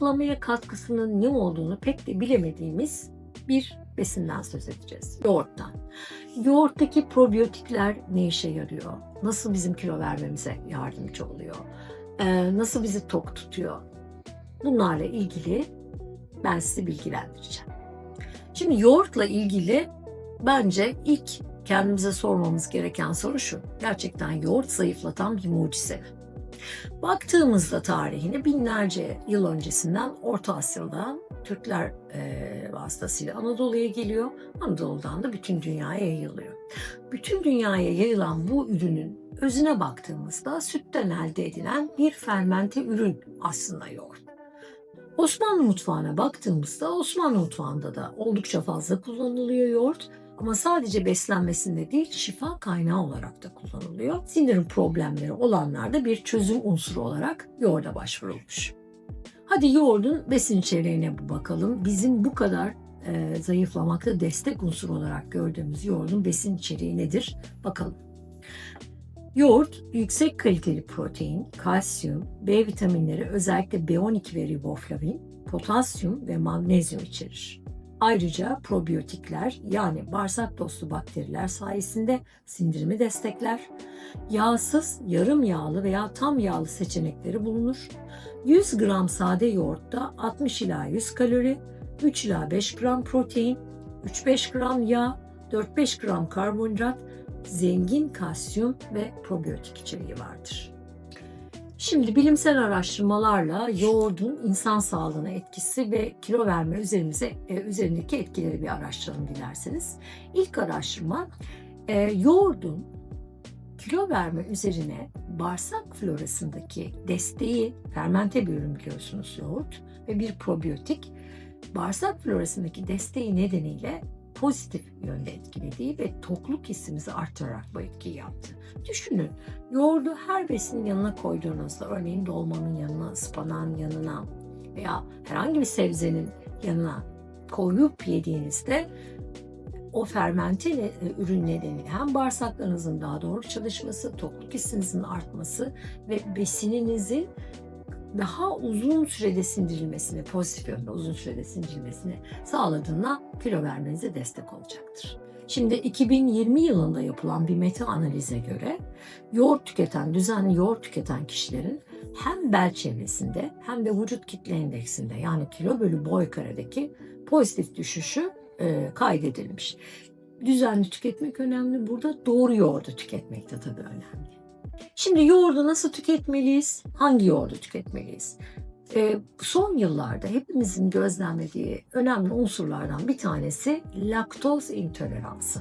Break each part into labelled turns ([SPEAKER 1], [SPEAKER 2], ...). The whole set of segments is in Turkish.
[SPEAKER 1] zayıflamaya katkısının ne olduğunu pek de bilemediğimiz bir besinden söz edeceğiz. Yoğurttan. Yoğurttaki probiyotikler ne işe yarıyor? Nasıl bizim kilo vermemize yardımcı oluyor? Ee, nasıl bizi tok tutuyor? Bunlarla ilgili ben sizi bilgilendireceğim. Şimdi yoğurtla ilgili bence ilk kendimize sormamız gereken soru şu. Gerçekten yoğurt zayıflatan bir mucize mi? Baktığımızda tarihine binlerce yıl öncesinden Orta Asya'dan Türkler e, vasıtasıyla Anadolu'ya geliyor. Anadolu'dan da bütün dünyaya yayılıyor. Bütün dünyaya yayılan bu ürünün özüne baktığımızda sütten elde edilen bir fermente ürün aslında yoğurt. Osmanlı mutfağına baktığımızda Osmanlı mutfağında da oldukça fazla kullanılıyor yoğurt. Ama sadece beslenmesinde değil şifa kaynağı olarak da kullanılıyor. Sindirim problemleri olanlarda bir çözüm unsuru olarak yoğurda başvurulmuş. Hadi yoğurdun besin içeriğine bakalım. Bizim bu kadar e, zayıflamakta destek unsuru olarak gördüğümüz yoğurdun besin içeriği nedir? Bakalım. Yoğurt yüksek kaliteli protein, kalsiyum, B vitaminleri özellikle B12 ve riboflavin, potasyum ve magnezyum içerir. Ayrıca probiyotikler yani bağırsak dostu bakteriler sayesinde sindirimi destekler. Yağsız, yarım yağlı veya tam yağlı seçenekleri bulunur. 100 gram sade yoğurtta 60 ila 100 kalori, 3 ila 5 gram protein, 3-5 gram yağ, 4-5 gram karbonhidrat, zengin kalsiyum ve probiyotik içeriği vardır. Şimdi bilimsel araştırmalarla yoğurdun insan sağlığına etkisi ve kilo verme üzerimize e, üzerindeki etkileri bir araştıralım dilerseniz. İlk araştırma e, yoğurdun kilo verme üzerine bağırsak florasındaki desteği fermente bir ürün biliyorsunuz yoğurt ve bir probiyotik bağırsak florasındaki desteği nedeniyle pozitif yönde etkilediği ve tokluk hissimizi arttırarak bu etkiyi yaptı. Düşünün, yoğurdu her besinin yanına koyduğunuzda, örneğin dolmanın yanına, ıspanağın yanına veya herhangi bir sebzenin yanına koyup yediğinizde o fermente ne- ürün nedeniyle hem bağırsaklarınızın daha doğru çalışması, tokluk hissinizin artması ve besininizin daha uzun sürede sindirilmesini, pozitif yönde uzun sürede sindirilmesini sağladığına kilo vermenize destek olacaktır. Şimdi 2020 yılında yapılan bir meta analize göre yoğurt tüketen, düzenli yoğurt tüketen kişilerin hem bel çevresinde hem de vücut kitle endeksinde yani kilo bölü boy karedeki pozitif düşüşü e, kaydedilmiş. Düzenli tüketmek önemli. Burada doğru yoğurdu tüketmek de tabii önemli. Şimdi yoğurdu nasıl tüketmeliyiz? Hangi yoğurdu tüketmeliyiz? Ee, son yıllarda hepimizin gözlemlediği önemli unsurlardan bir tanesi laktoz intoleransı.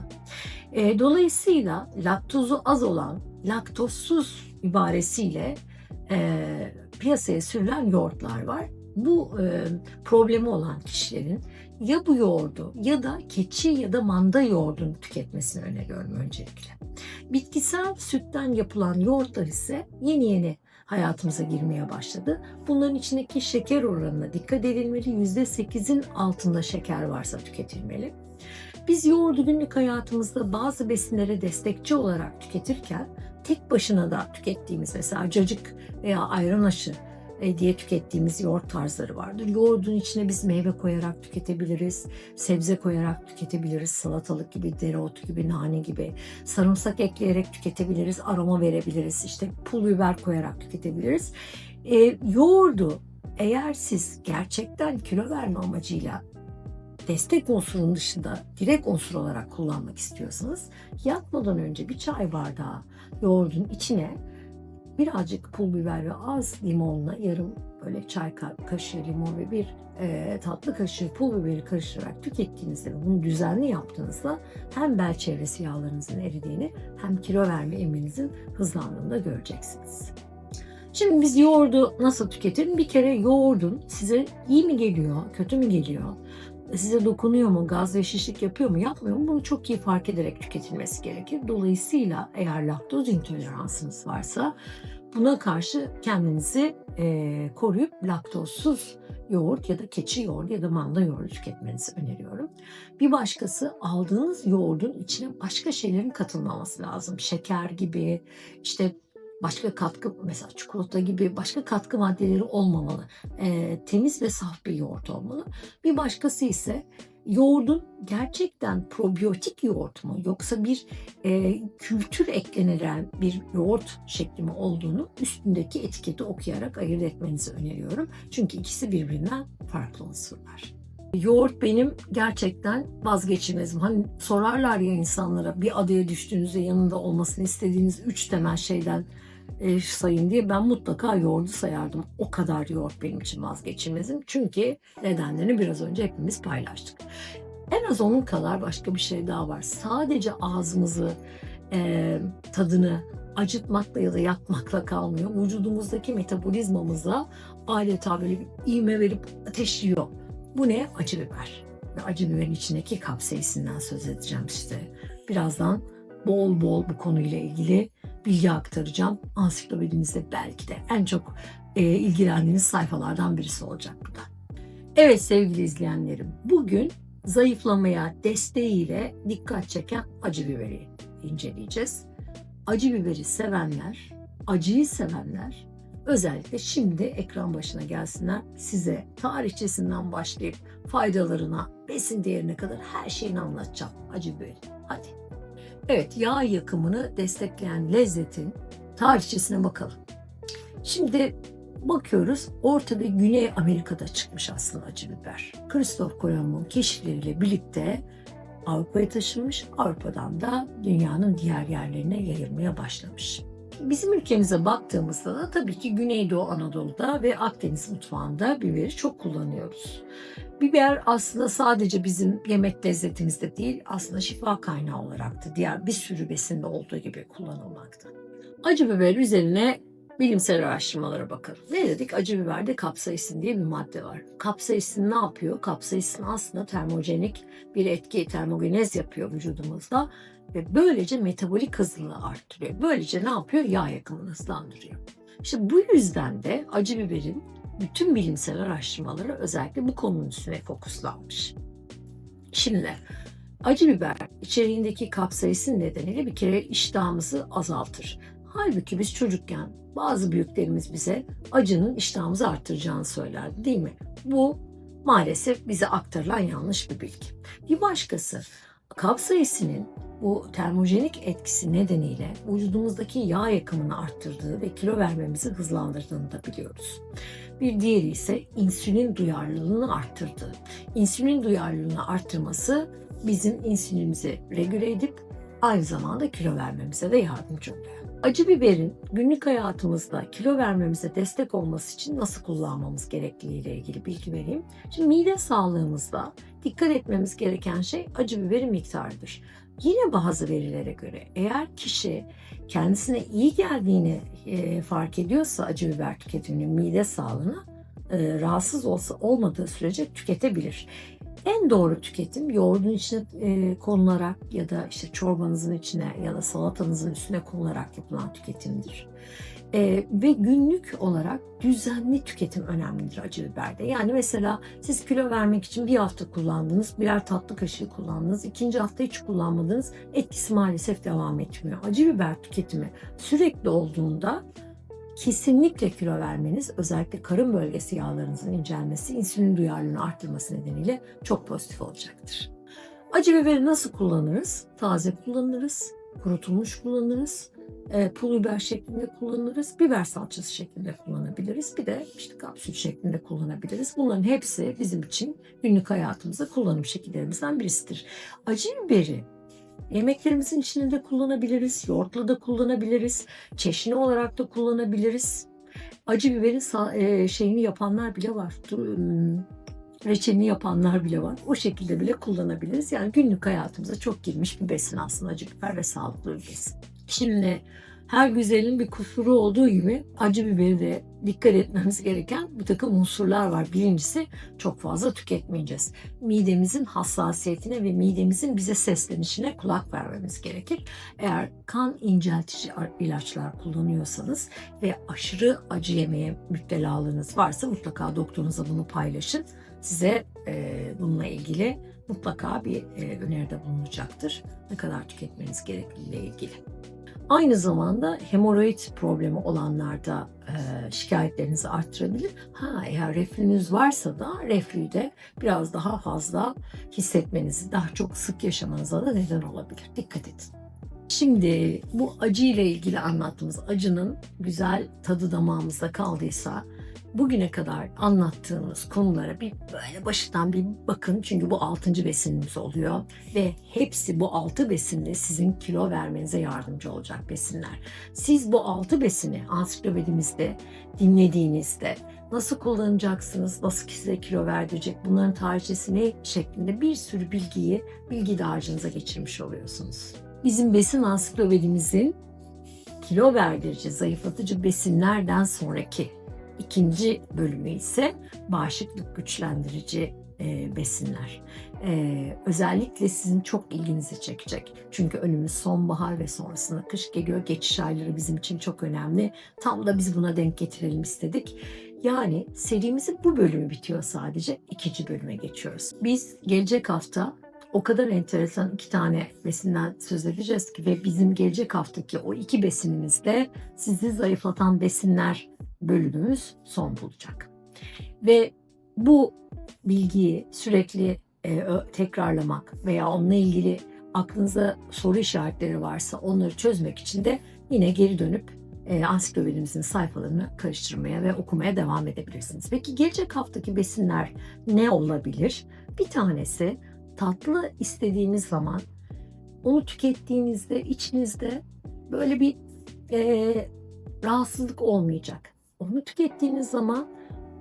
[SPEAKER 1] Ee, dolayısıyla laktozu az olan laktozsuz ibaresiyle e, piyasaya sürülen yoğurtlar var. Bu e, problemi olan kişilerin ya bu yoğurdu ya da keçi ya da manda yoğurdunu tüketmesini öneriyorum öncelikle. Bitkisel sütten yapılan yoğurtlar ise yeni yeni hayatımıza girmeye başladı. Bunların içindeki şeker oranına dikkat edilmeli. %8'in altında şeker varsa tüketilmeli. Biz yoğurdu günlük hayatımızda bazı besinlere destekçi olarak tüketirken tek başına da tükettiğimiz mesela cacık veya ayran aşı diye tükettiğimiz yoğurt tarzları vardır. Yoğurdun içine biz meyve koyarak tüketebiliriz, sebze koyarak tüketebiliriz, salatalık gibi, dereotu gibi, nane gibi, sarımsak ekleyerek tüketebiliriz, aroma verebiliriz, işte pul biber koyarak tüketebiliriz. E, yoğurdu eğer siz gerçekten kilo verme amacıyla destek unsurunun dışında direkt unsur olarak kullanmak istiyorsanız yatmadan önce bir çay bardağı yoğurdun içine birazcık pul biber ve az limonla yarım böyle çay ka- kaşığı limon ve bir e, tatlı kaşığı pul biberi karıştırarak tükettiğinizde ve bunu düzenli yaptığınızda hem bel çevresi yağlarınızın eridiğini hem kilo verme eminizin hızlandığını da göreceksiniz. Şimdi biz yoğurdu nasıl tüketelim? Bir kere yoğurdun size iyi mi geliyor, kötü mü geliyor? Size dokunuyor mu, gaz ve şişlik yapıyor mu, yapmıyor mu? Bunu çok iyi fark ederek tüketilmesi gerekir. Dolayısıyla eğer laktoz intoleransınız varsa buna karşı kendinizi eee, koruyup laktozsuz yoğurt ya da keçi yoğurdu ya da manda yoğurdu tüketmenizi öneriyorum. Bir başkası aldığınız yoğurdun içine başka şeylerin katılmaması lazım. Şeker gibi, işte başka katkı mesela çikolata gibi başka katkı maddeleri olmamalı. Ee, temiz ve saf bir yoğurt olmalı. Bir başkası ise yoğurdun gerçekten probiyotik yoğurt mu yoksa bir e, kültür eklenilen bir yoğurt şekli mi olduğunu üstündeki etiketi okuyarak ayırt etmenizi öneriyorum. Çünkü ikisi birbirinden farklı unsurlar. Yoğurt benim gerçekten vazgeçilmezim. Hani sorarlar ya insanlara bir adaya düştüğünüzde yanında olmasını istediğiniz üç temel şeyden sayın diye ben mutlaka yoğurdu sayardım. O kadar yoğurt benim için vazgeçilmezim. Çünkü nedenlerini biraz önce hepimiz paylaştık. En az onun kadar başka bir şey daha var. Sadece ağzımızı, e, tadını acıtmakla ya da yakmakla kalmıyor. Vücudumuzdaki metabolizmamıza adeta böyle bir iğme verip ateşliyor. Bu ne? Acı biber. Ve acı biberin içindeki kapseysinden söz edeceğim işte. Birazdan bol bol bu konuyla ilgili bilgi aktaracağım. Ansiklopedimizde belki de en çok e, ilgilendiğiniz sayfalardan birisi olacak bu da. Evet sevgili izleyenlerim, bugün zayıflamaya desteğiyle dikkat çeken acı biberi inceleyeceğiz. Acı biberi sevenler, acıyı sevenler özellikle şimdi ekran başına gelsinler. Size tarihçesinden başlayıp faydalarına, besin değerine kadar her şeyini anlatacağım acı biberi. Hadi. Evet, yağ yakımını destekleyen lezzetin tarihçesine bakalım. Şimdi bakıyoruz Orta ve Güney Amerika'da çıkmış aslında acı biber. Christoph Kolomb'un keşifleriyle birlikte Avrupa'ya taşınmış, Avrupa'dan da dünyanın diğer yerlerine yayılmaya başlamış. Bizim ülkemize baktığımızda da tabii ki Güneydoğu Anadolu'da ve Akdeniz mutfağında biberi çok kullanıyoruz. Biber aslında sadece bizim yemek lezzetimizde değil, aslında şifa kaynağı olarak da diğer bir sürü besinde olduğu gibi kullanılmakta. Acı biber üzerine bilimsel araştırmalara bakalım. Ne dedik? Acı biberde kapsaisin diye bir madde var. Kapsaisin ne yapıyor? Kapsaisin aslında termojenik bir etki, termogenez yapıyor vücudumuzda ve böylece metabolik hızını arttırıyor. Böylece ne yapıyor? Yağ yakımını hızlandırıyor. İşte bu yüzden de acı biberin bütün bilimsel araştırmaları özellikle bu konunun üstüne fokuslanmış. Şimdi acı biber içeriğindeki kapsaisin nedeniyle bir kere iştahımızı azaltır. Halbuki biz çocukken bazı büyüklerimiz bize acının iştahımızı arttıracağını söylerdi değil mi? Bu maalesef bize aktarılan yanlış bir bilgi. Bir başkası kapsaisinin bu termojenik etkisi nedeniyle vücudumuzdaki yağ yakımını arttırdığı ve kilo vermemizi hızlandırdığını da biliyoruz. Bir diğeri ise insülin duyarlılığını arttırdığı. İnsülin duyarlılığını arttırması bizim insülinimizi regüle edip aynı zamanda kilo vermemize de yardımcı oluyor. Acı biberin günlük hayatımızda kilo vermemize destek olması için nasıl kullanmamız gerektiği ile ilgili bilgi vereyim. Şimdi mide sağlığımızda dikkat etmemiz gereken şey acı biberin miktarıdır. Yine bazı verilere göre eğer kişi kendisine iyi geldiğini e, fark ediyorsa acı biber tüketiminin mide sağlığına e, rahatsız olsa olmadığı sürece tüketebilir. En doğru tüketim yoğurdun içine e, konularak ya da işte çorbanızın içine ya da salatanızın üstüne konularak yapılan tüketimdir. E, ve günlük olarak düzenli tüketim önemlidir acı biberde. Yani mesela siz kilo vermek için bir hafta kullandınız, birer tatlı kaşığı kullandınız, ikinci hafta hiç kullanmadınız, etkisi maalesef devam etmiyor. Acı biber tüketimi sürekli olduğunda kesinlikle kilo vermeniz, özellikle karın bölgesi yağlarınızın incelmesi, insülin duyarlılığını arttırması nedeniyle çok pozitif olacaktır. Acı biberi nasıl kullanırız? Taze kullanırız, kurutulmuş kullanırız, e, pul biber şeklinde kullanırız, biber salçası şeklinde kullanabiliriz. Bir de işte kapsül şeklinde kullanabiliriz. Bunların hepsi bizim için günlük hayatımızda kullanım şekillerimizden birisidir. Acı biberi Yemeklerimizin içinde de kullanabiliriz, yoğurtla da kullanabiliriz, çeşni olarak da kullanabiliriz. Acı biberin e, şeyini yapanlar bile var. Reçelini yapanlar bile var. O şekilde bile kullanabiliriz. Yani günlük hayatımıza çok girmiş bir besin aslında acı biber ve sağlıklı bir besin. Şimdi her güzelin bir kusuru olduğu gibi acı biberi de dikkat etmemiz gereken bir takım unsurlar var. Birincisi çok fazla tüketmeyeceğiz. Midemizin hassasiyetine ve midemizin bize seslenişine kulak vermemiz gerekir. Eğer kan inceltici ilaçlar kullanıyorsanız ve aşırı acı yemeye müptelalığınız varsa mutlaka doktorunuza bunu paylaşın. Size e, bununla ilgili mutlaka bir e, öneride bulunacaktır. Ne kadar tüketmeniz gerektiğiyle ilgili. Aynı zamanda hemoroid problemi olanlarda e, şikayetlerinizi arttırabilir. Ha eğer reflünüz varsa da reflüyü de biraz daha fazla hissetmenizi, daha çok sık yaşamanıza da neden olabilir. Dikkat edin. Şimdi bu acı ile ilgili anlattığımız acının güzel tadı damağımızda kaldıysa bugüne kadar anlattığımız konulara bir böyle başından bir bakın çünkü bu altıncı besinimiz oluyor ve hepsi bu altı besinle sizin kilo vermenize yardımcı olacak besinler. Siz bu altı besini ansiklopedimizde dinlediğinizde nasıl kullanacaksınız, nasıl size kilo verdirecek bunların tarihçesi ne şeklinde bir sürü bilgiyi bilgi dağarcığınıza geçirmiş oluyorsunuz. Bizim besin ansiklopedimizin kilo verdirici, zayıflatıcı besinlerden sonraki ikinci bölümü ise bağışıklık güçlendirici e, besinler. E, özellikle sizin çok ilginizi çekecek. Çünkü önümüz sonbahar ve sonrasında kış geliyor. Geçiş ayları bizim için çok önemli. Tam da biz buna denk getirelim istedik. Yani serimizin bu bölümü bitiyor sadece. ikinci bölüme geçiyoruz. Biz gelecek hafta o kadar enteresan iki tane besinden söz edeceğiz ki ve bizim gelecek haftaki o iki besinimizde sizi zayıflatan besinler bölümümüz son bulacak. Ve bu bilgiyi sürekli e, tekrarlamak veya onunla ilgili aklınıza soru işaretleri varsa onları çözmek için de yine geri dönüp e, ansiklopedimizin sayfalarını karıştırmaya ve okumaya devam edebilirsiniz. Peki gelecek haftaki besinler ne olabilir? Bir tanesi tatlı istediğiniz zaman onu tükettiğinizde içinizde böyle bir e, rahatsızlık olmayacak. Onu tükettiğiniz zaman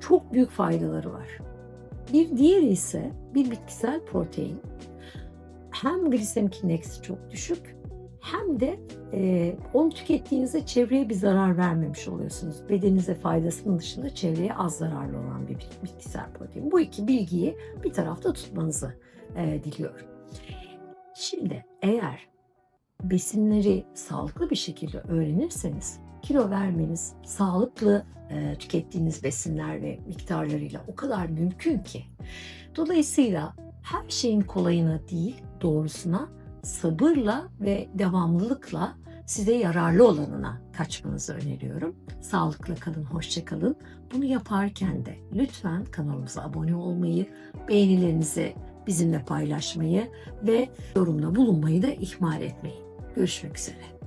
[SPEAKER 1] çok büyük faydaları var. Bir diğeri ise bir bitkisel protein. Hem glisemik indeksi çok düşük hem de e, onu tükettiğinizde çevreye bir zarar vermemiş oluyorsunuz. Bedeninize faydasının dışında çevreye az zararlı olan bir bitkisel protein. Bu iki bilgiyi bir tarafta tutmanızı e, diliyorum. Şimdi eğer besinleri sağlıklı bir şekilde öğrenirseniz kilo vermeniz sağlıklı e, tükettiğiniz besinler ve miktarlarıyla o kadar mümkün ki. Dolayısıyla her şeyin kolayına değil doğrusuna sabırla ve devamlılıkla size yararlı olanına kaçmanızı öneriyorum. Sağlıkla kalın, hoşça kalın. Bunu yaparken de lütfen kanalımıza abone olmayı, beğenilerinizi bizimle paylaşmayı ve yorumda bulunmayı da ihmal etmeyin. Görüşmek üzere.